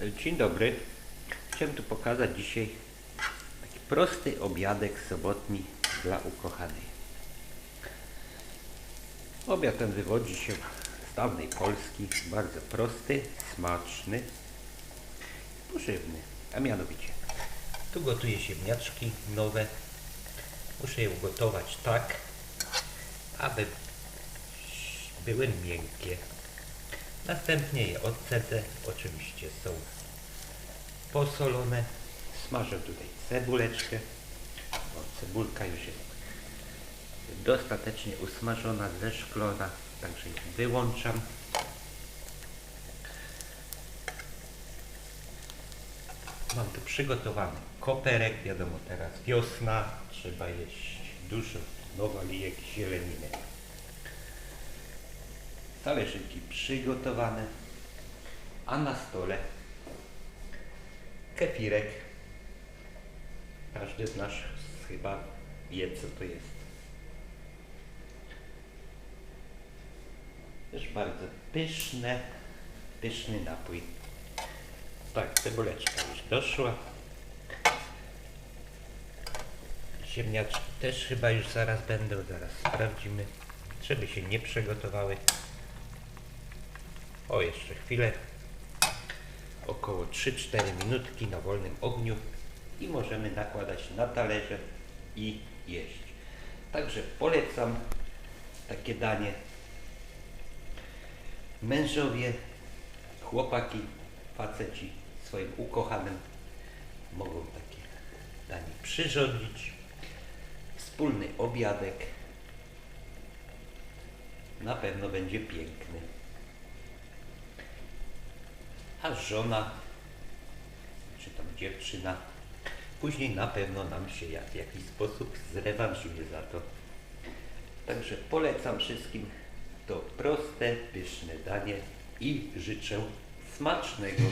Dzień dobry. Chciałem tu pokazać dzisiaj taki prosty obiadek sobotni dla ukochanej. Obiad ten wywodzi się z dawnej Polski. Bardzo prosty, smaczny, pożywny. A mianowicie, tu gotuję ziemniaczki nowe. Muszę je ugotować tak, aby były miękkie. Następnie je odcedzę. Oczywiście są posolone. Smażę tutaj cebuleczkę. O, cebulka już jest dostatecznie usmażona, zeszklona, także ją wyłączam. Mam tu przygotowany koperek, wiadomo teraz wiosna, trzeba jeść dużo nowalijek zieleniny. Talerzyki przygotowane, a na stole kefirek. Każdy z nas chyba wie co to jest. Też bardzo pyszne, pyszny napój. Tak, cebuleczka już doszła. Ziemniaczki też chyba już zaraz będą, zaraz sprawdzimy, żeby się nie przygotowały. O, jeszcze chwilę. Około 3-4 minutki na wolnym ogniu i możemy nakładać na talerze i jeść. Także polecam takie danie. Mężowie, chłopaki, faceci swoim ukochanym mogą takie danie przyrządzić. Wspólny obiadek na pewno będzie piękny. A żona, czy tam dziewczyna, później na pewno nam się jak, w jakiś sposób zrewanżuje za to. Także polecam wszystkim to proste, pyszne danie i życzę smacznego